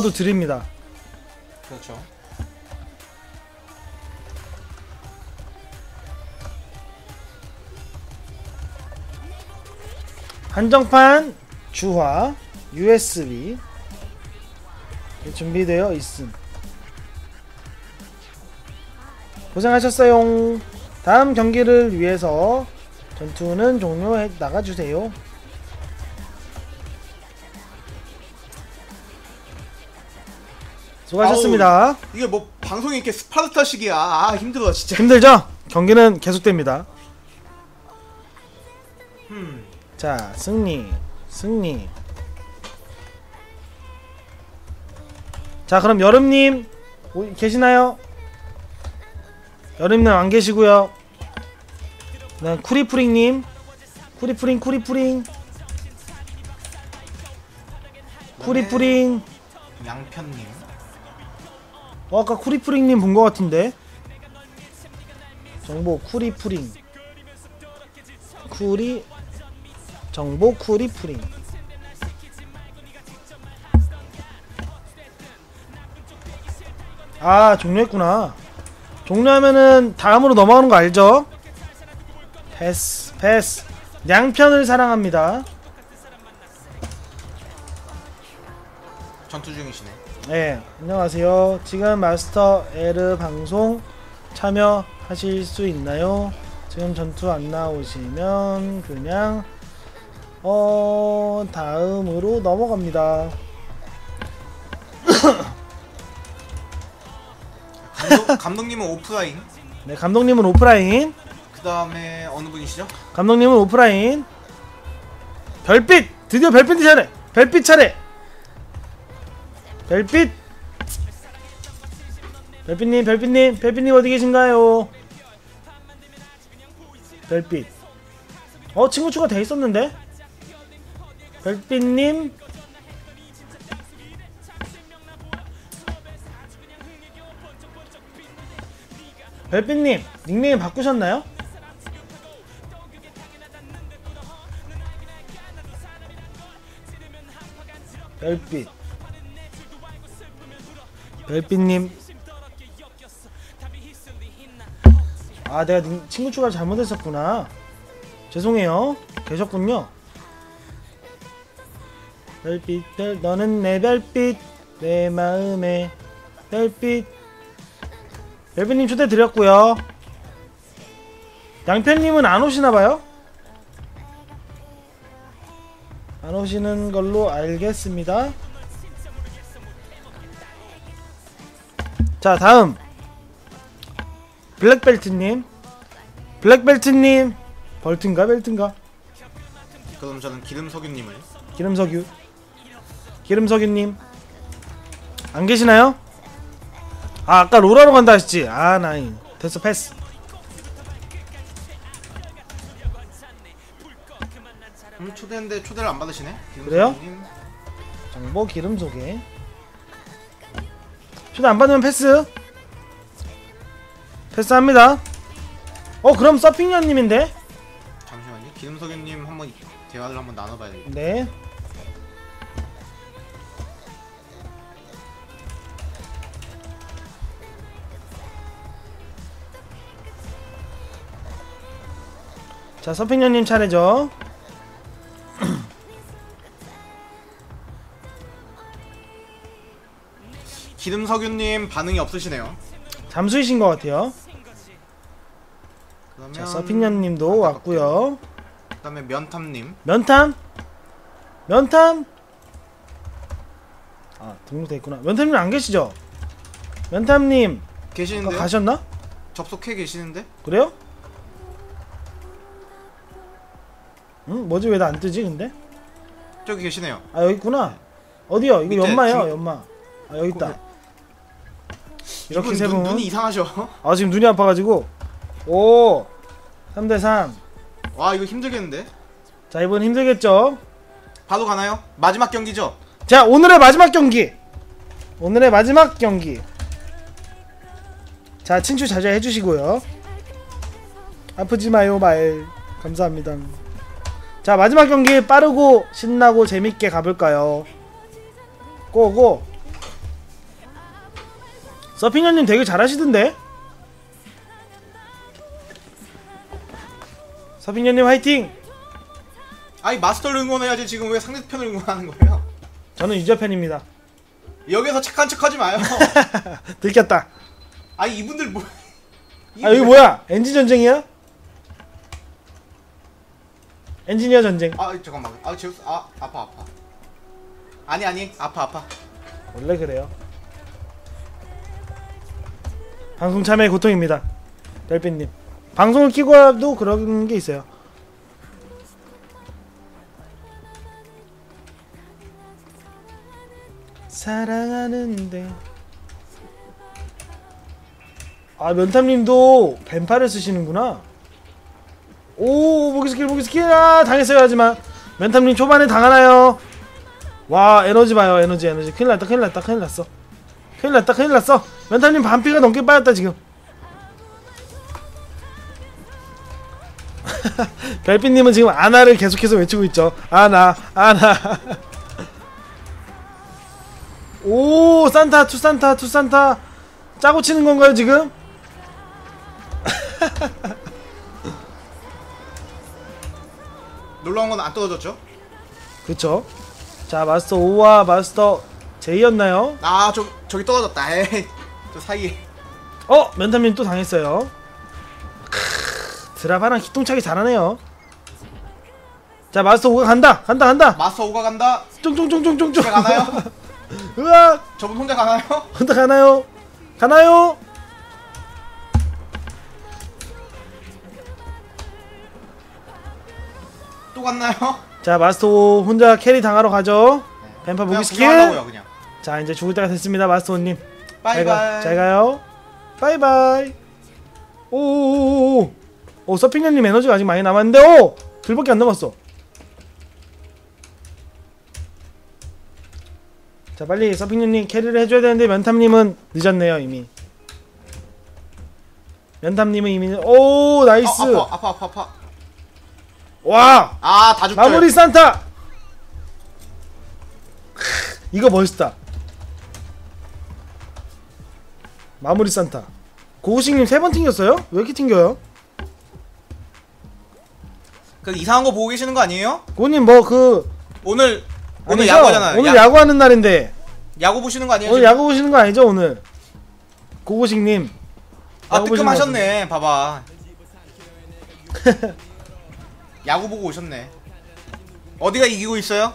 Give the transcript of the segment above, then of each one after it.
먹어도 드립니다. 그렇죠. 한정판 주화 USB 준비되어 있음. 고생하셨어요. 다음 경기를 위해서 전투는 종료해 나가주세요. 수고하셨습니다. 이게 뭐 방송이 이렇게 스파르타식이야. 아 힘들어 진짜. 힘들죠? 경기는 계속됩니다. 음. 자, 승리, 승리. 자, 그럼 여름님 오- 계시나요? 여름님 안 계시고요. 난 쿠리프링님, 쿠리프링, 쿠리프링, 쿠리프링. 양편님. 어, 아까 쿠리프링님 본 것 같은데. 정보 쿠리프링. 쿠리 정보 쿠리프링. 아 종료했구나. 종료하면은 다음으로 넘어가는 거 알죠? 패스 패스. 양편을 사랑합니다. 전투 중이시네. 네, 안녕하세요. 지금 마스터 에르 방송 참여하실 수 있나요? 지금 전투 안 나오시면 그냥 어 다음으로 넘어갑니다. 감독, 감독 님은 오프라인. 네, 감독님은 오프라인. 그 다음에 어느 분이시죠? 감독님은 오프라인. 별빛 드디어 별빛 차례. 별빛 차례. 별빛. 별빛님, 별빛님, 별빛님 어디 계신가요? 별빛. 어 친구 추가 돼 있었는데. 별빛님. 별빛님 닉네임 바꾸셨나요? 별빛 별빛님. 아 내가 님- 친구 추가 잘못했었구나. 죄송해요. 계셨군요. 별빛 별 너는 내 별빛 내 마음에 별빛. 별빛님 초대 드렸고요. 양편님은 안 오시나봐요? 안 오시는 걸로 알겠습니다. 자, 다음. 블랙벨트님. 블랙벨트님. 벌트인가, 벨트인가? 그럼 저는 기름석유님을. 기름석유. 기름석유님. 안 계시나요? 아, 아까 롤하러 간다 하셨지? 아, 나이. 됐어, 패스. 음, 초대했는데 초대를 안 받으시네. 그래요? 기름석유님. 정보 기름 소개. 초대 안 받으면 패스. 패스합니다. 어, 그럼 서핑녀님인데? 잠시만요. 기름석유님 한번 대화를 한번 나눠봐야 돼. 네. 자, 서핑녀님 차례죠. 기름석유님 반응이 없으시네요. 잠수이신 것 같아요. 그러면 자, 서핑녀님도 왔고요. 그다음에 면탐님. 면탐? 면탐? 아, 등록돼 있구나. 면탐님 안 계시죠? 면탐님 계시는데 가셨나? 접속해 계시는데 그래요? 응? 뭐지 왜 나 안 뜨지 근데? 저기 계시네요. 아 여기 있구나. 어디요? 이거 연마예요, 중- 연마. 아 여기 있다. 이렇게 세 눈, 분. 눈이 이상하셔. 아 지금 눈이 아파가지고. 오. 3대 3. 와 이거 힘들겠는데. 자 이번 힘들겠죠? 바로 가나요? 마지막 경기죠. 자 오늘의 마지막 경기. 오늘의 마지막 경기. 자 친추 자주 해주시고요. 아프지 마요 말. 감사합니다. 자 마지막 경기 빠르고 신나고 재밌게 가볼까요? 고고. 서핑녀님 되게 잘하시던데? 서핑녀님 화이팅! 아니 마스터를 응원해야지 지금 왜 상대편을 응원하는 거예요? 저는 유저 팬입니다. 여기서 착한 척하지 마요. 들켰다. 아니 이분들 뭐? 아 여기 뭐야? 엔진 전쟁이야? 엔지니어 전쟁. 아 잠깐만. 아 제우스 아 아파 아파. 아니 아니 아파 아파. 원래 그래요. 방송 참여의 고통입니다. 별빛님. 방송을 키고도 그런 게 있어요. 사랑하는데. 아 면탐님도 뱀파를 쓰시는구나. 오 무기 스킬 무기 스킬 아 당했어요 하지만 면탐님 초반에 당하나요? 와 에너지 봐요 에너지 에너지 큰일 났다 큰일 났다 큰일 났어 큰일 났다 큰일 났어 멘탈님 반피가 넘게 빠졌다 지금 별빛님은 지금 아나를 계속해서 외치고 있죠 아나 아나 오 산타 투 산타 투 산타 짜고 치는 건가요 지금? 놀라운 건 안 떨어졌죠? 그쵸 자 마스터 5와 마스터 J였나요? 아 저 저기 떨어졌다. 에이 저 사이에. 어! 멘탈님 또 당했어요 크, 드라바랑 기똥차게 잘하네요 자 마스터 5가 간다 간다 간다 마스터 오가 간다. 쫑쫑쫑쫑쫑쫑 집에 가나요? 으악 저분 혼자 가나요? 혼자 가나요? 가나요? 또 갔나요? 자 마스터 5 혼자 캐리 당하러 가죠 뱀파 무기 스킬. 자 이제 죽을 때가 됐습니다 마스터 5님 잘, 가, 바이바이. 잘 가요. 바이바이. 오오오오 오 서핑녀님 에너지가 아직 많이 남았는데 오! 둘밖에 안 남았어. 자 빨리 서핑녀님 캐리를 해줘야 되는데 면탐님은 늦었네요 이미. 면탐님은 이미 오 나이스. 아, 아파 아파 아파 아파. 와! 아 다 죽죠. 마무리 산타! 크, 이거 멋있다 마무리 산타 고우식님 세 번 튕겼어요? 왜 이렇게 튕겨요? 그 이상한 거 보고 계시는 거 아니에요? 고우님 뭐 그 오늘 오늘 아니죠? 야구하잖아요. 오늘 야, 야구 하는 날인데 야구 보시는 거 아니에요? 오늘 지금? 야구 보시는 거 아니죠 오늘 고우식님 아 야구 보시는 거 뜨끔하셨네. 봐봐. 야구 보고 오셨네. 어디가 이기고 있어요?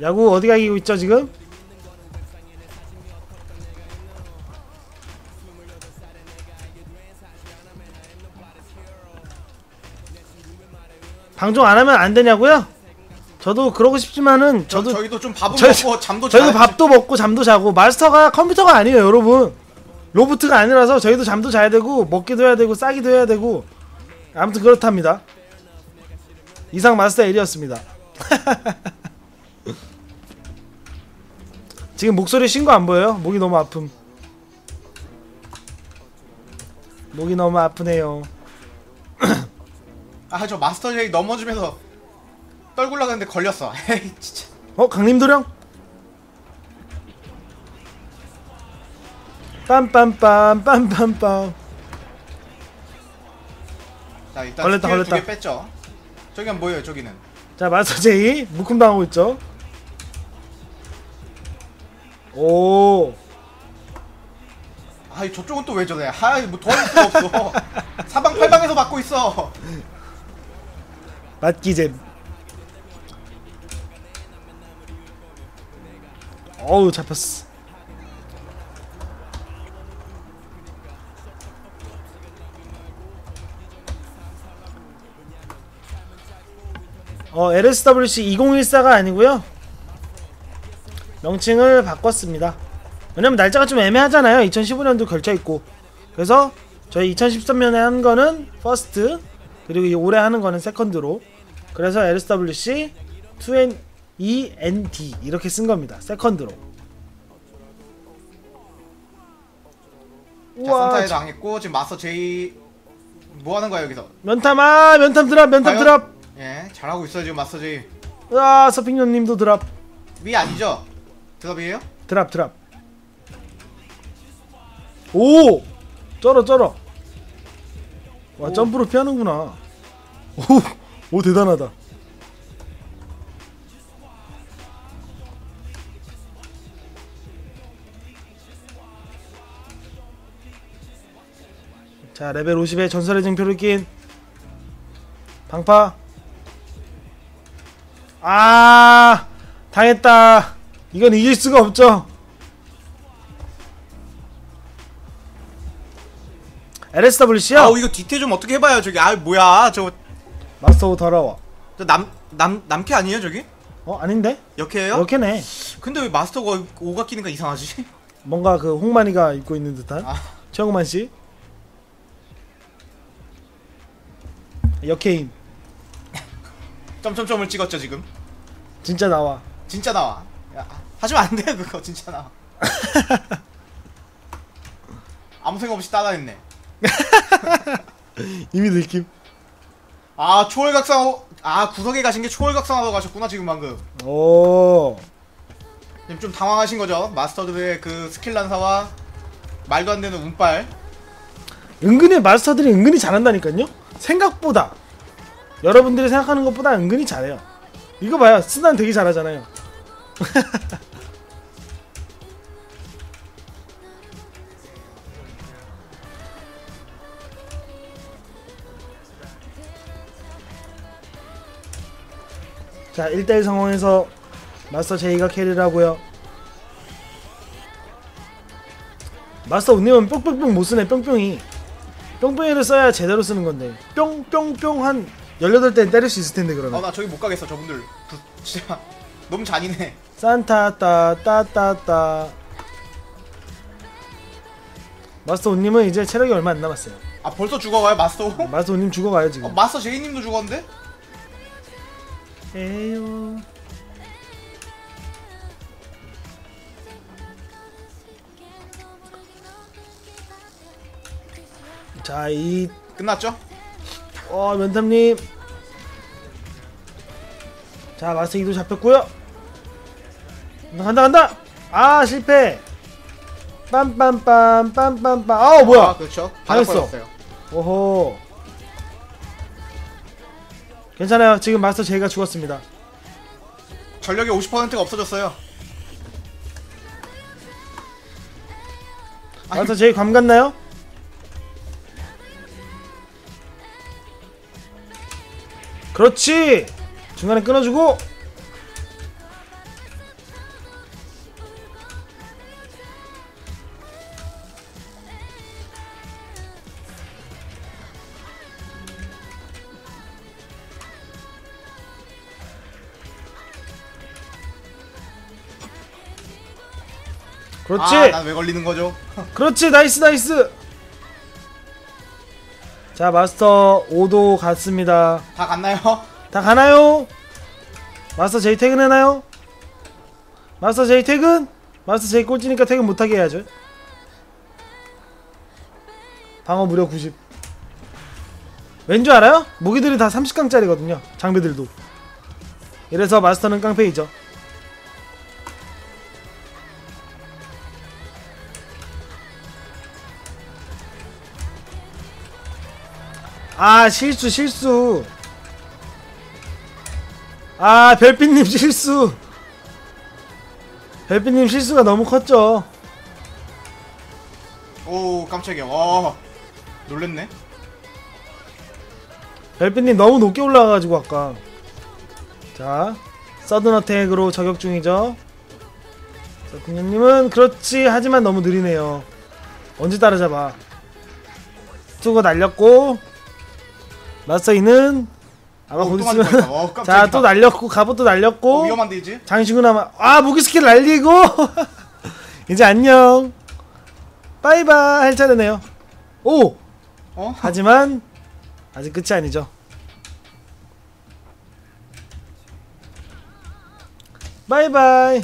야구 어디가 이기고 있죠 지금? 방송 안 하면 안 되냐고요? 저도 그러고 싶지만은 저도 저희도 좀 밥을 저희- 먹고 잠도 저희도. 밥도 먹고 잠도 자고 마스터가 컴퓨터가 아니에요 여러분 로보트가 아니라서 저희도 잠도 자야 되고 먹기도 해야 되고 싸기도 해야 되고 아무튼 그렇답니다 이상 마스터 L이었습니다 지금 목소리 쉰거안 보여요? 목이 너무 아픔 목이 너무 아프네요 아 저 마스터 제이 넘어지면서 떨굴라 그랬는데 걸렸어. 에이 진짜. 어 강림도령? 빰빰빰 빰빰빰 자 일단 걸렸다, 걸렸다. 두개 뺐죠. 저기는 뭐예요? 저기는. 자 마스터 제이 묶음 당하고 있죠. 오아 저쪽은 또 왜 저래? 아뭐 도와줄 수가 없어. 사방팔방에서 맞고 있어. 맞기잼. 어우 잡혔어. 어 LSWC 2014가 아니고요. 명칭을 바꿨습니다. 왜냐면 날짜가 좀 애매하잖아요. 2015년도 걸쳐 있고. 그래서 저희 2013년에 한 거는 퍼스트 그리고 이 올해 하는 거는 세컨드로. 그래서 LSWC 2N END 이렇게 쓴 겁니다. 세컨드로. 자 산타에 당했고 지금 마스터 제이 뭐 하는 거야 여기서? 면탐 아 면탐 드랍 면탐 과연? 드랍. 예 잘하고 있어 지금 마스터 제이. 아 서핑년님도 드랍 위 아니죠? 드랍이에요? 드랍 드랍. 오 쩔어 쩔어 와 오. 점프로 피하는구나 오, 오 대단하다. 자 레벨 50에 전설의 증표를 낀 방파. 아 당했다. 이건 이길 수가 없죠. LSWC야 아우 이거 뒤태 좀 어떻게 해봐요. 저기 아 뭐야. 저 마스터 더러워 남남 남캐 아니에요 저기? 어 아닌데? 역캐예요? 이렇게네. 근데 왜 마스터가 오가 끼니까 이상하지? 뭔가 그 홍만이가 입고 있는 듯한? 아. 최홍만 씨? 역해임 점점점을 찍었죠 지금? 진짜 나와. 진짜 나와. 야, 하시면 안 돼요 그거. 진짜 나와. 아무 생각 없이 따라했네. 이미 느낌 아 초월각상 아 구석에 가신 게 초월각상하러 가셨구나 지금 방금. 오. 지금 좀 당황하신 거죠? 마스터들의 그 스킬 난사와 말도 안 되는 운빨. 은근히 마스터들이 은근히 잘한다니까요? 생각보다. 여러분들이 생각하는 것보다 은근히 잘해요. 이거 봐요. 스난 되게 잘하잖아요 자 1대1 상황에서 마스터 제이가 캐리를 하고요. 마스터 운님은 뿅뿅뿅 못 쓰네 뿅뿅이. 뿅뿅이를 써야 제대로 쓰는 건데. 뿅뿅뿅 한 18대 때릴 수 있을 텐데 어 그러면. 나 저기 못 가겠어 저분들. 부, 진짜 너무 잔인해. 산타 따따따따. 마스터 운님은 이제 체력이 얼마 안 남았어요. 아 벌써 죽어가요 마스터? 마스터 운님 죽어가요 어, 지금. 마스터 제이님도 죽었는데? 에요 자이 끝났죠? 어 면탐님. 자 마스터 이도 잡혔고요. 간다 간다 아 실패. 빰빰빰 빰빰빰. 아우 뭐야? 아, 그렇죠. 받아버렸어요. 오호 괜찮아요. 지금 마스터 제이가 죽었습니다. 전력의 50%가 없어졌어요. 마스터 제이 감 갔나요? 그렇지! 중간에 끊어주고 그렇지 아, 난왜 걸리는 거죠? 그렇지 나이스 나이스 자 마스터 5도 갔습니다 다 갔나요? 다 가나요? 마스터 제이 퇴근해나요? 마스터 제이 퇴근? 마스터 제이 꼴찌니까 퇴근 못하게 해야죠 방어 무려 90 왠 줄 알아요? 무기들이 다 30강짜리거든요 장비들도 이래서 마스터는 깡패이죠 아 실수 실수. 아 별빛님 실수. 별빛님 실수가 너무 컸죠? 오 깜짝이야. 와 놀랬네. 별빛님 너무 높게 올라가가지고 아까. 자 서든 어택으로 저격 중이죠? 자 군녀님은 그렇지 하지만 너무 느리네요. 언제 따라잡아? 투거 날렸고 마스터이는 아마. 어, 깜짝이야. 자또 날렸고 갑옷도 날렸고. 어, 위험한데 이제? 장신구나마 아 무기 스킬 날리고. 이제 안녕. 빠이바이 할 차례네요. 오! 어? 하지만 아직 끝이 아니죠. 바이바이.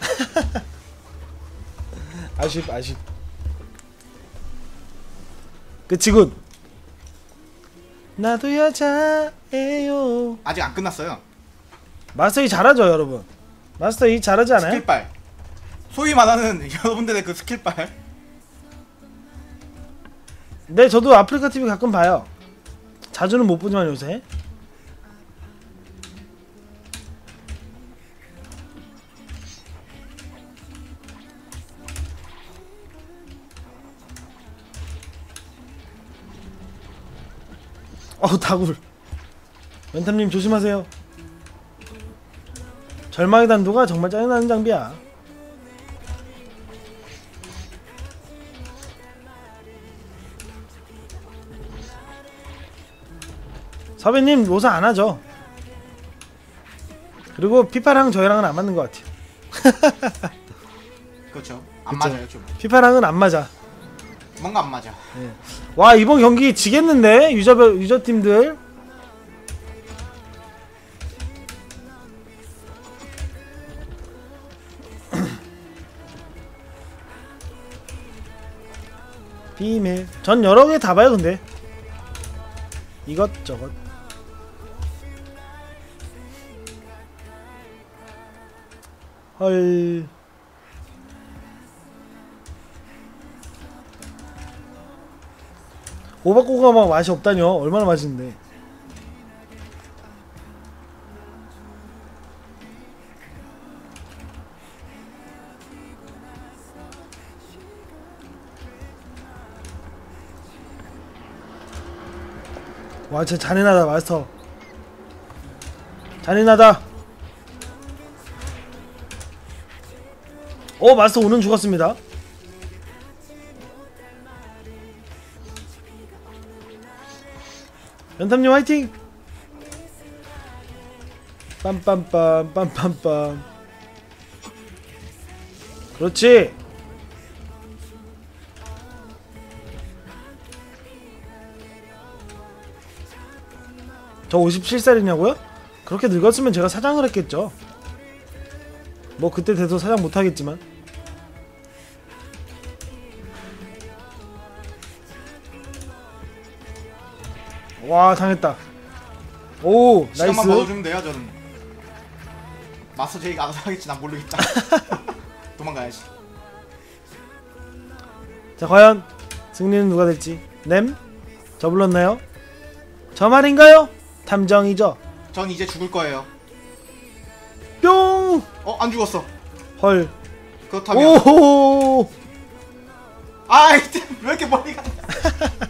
아쉽 아쉽 끝이군 나도 여자예요 아직 안 끝났어요 마스터 이 잘하죠 여러분 마스터 이 잘하지 않아요? 스킬발. 소위 말하는 여러분들의 그 스킬발. 네 저도 아프리카 TV 가끔 봐요 자주는 못 보지만 요새 어우 다굴 멘탐님 조심하세요 절망의 단도가 정말 짜증나는 장비야 서배님 로사 안 하죠 그리고 피파랑 저희랑은 안 맞는 것 같아요 그렇죠. 안 그쵸. 맞아요 좀. 피파랑은 안 맞아 뭔가 안 맞아. 와 이번 경기 지겠는데? 유저별 유저 팀들. 비밀. 전 여러 개 다 봐요 근데. 이것저것. 헐 오박고가 막 맛이 없다뇨? 얼마나 맛있는데? 와 진짜 잔인하다 마스터. 잔인하다. 어 마스터 오는 죽었습니다 연탐님 화이팅! 빰빰빰 빰빰빰 그렇지 저 57살이냐고요? 그렇게 늙었으면 제가 사장을 했겠죠 뭐 그때 돼도 사장 못하겠지만 와 당했다 오 시간만 나이스 벌어주면 돼요 저는. 마스터 제이가 알아서 하겠지 난 모르겠다. 도망가야지. 자 과연 승리는 누가 될지 냄? 저 불렀나요? 저 말인가요? 탐정이죠 전 이제 죽을 거예요. 뿅! 어 안 죽었어. 헐 그렇다면 오호 아이 왜 이렇게 멀리 가냐?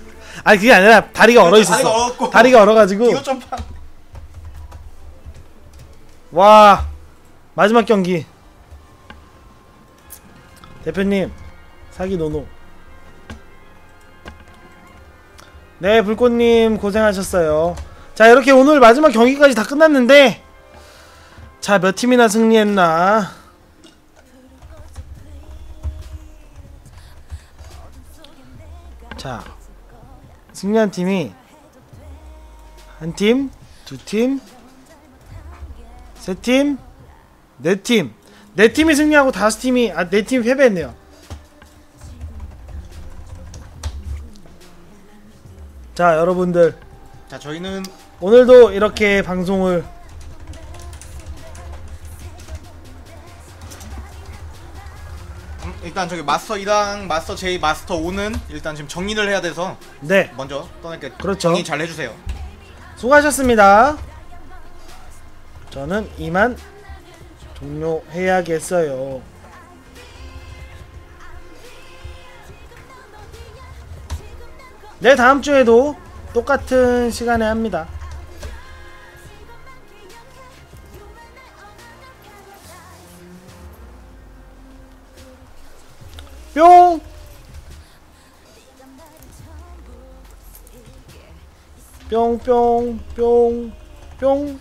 아니 그게 아니라 다리가 얼어 있었어. 다리가 얼었고. 다리가 얼어가지고. 이거 좀 봐. 와 마지막 경기. 대표님 사기 노노. 네 불꽃님 고생하셨어요. 자 이렇게 오늘 마지막 경기까지 다 끝났는데 자 몇 팀이나 승리했나? 자 승리한 팀이 한 팀, 두 팀, 세 팀, 네 팀. 네 팀이 승리하고 다섯 팀이 아 네 팀이 패배했네요. 자, 여러분들 자 저희는 오늘도 이렇게 방송을 일단 저기 마스터 2랑 마스터 J, 마스터 5는 일단 지금 정리를 해야 돼서 네, 먼저 떠날게 그렇죠. 정리 잘 해주세요. 수고하셨습니다. 저는 이만 종료해야겠어요. 네, 다음 주에도 똑같은 시간에 합니다. 뿅뿅 뿅뿅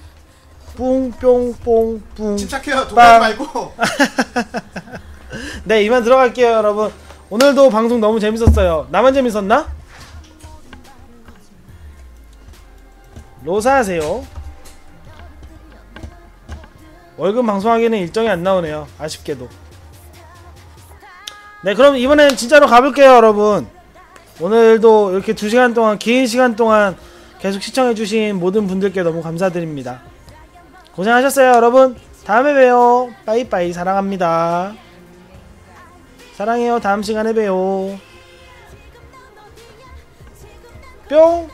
뿡뿅뽕뿡 침착해요. 빵. 도망 말고. 네 이만 들어갈게요 여러분 오늘도 방송 너무 재밌었어요 나만 재밌었나? 로사 하세요 월급 방송하기에는 일정이 안 나오네요 아쉽게도 네 그럼 이번엔 진짜로 가볼게요 여러분 오늘도 이렇게 2시간 동안 긴 시간 동안 계속 시청해주신 모든 분들께 너무 감사드립니다. 고생하셨어요, 여러분. 다음에 봬요. 빠이빠이 사랑합니다. 사랑해요. 다음 시간에 봬요. 뿅!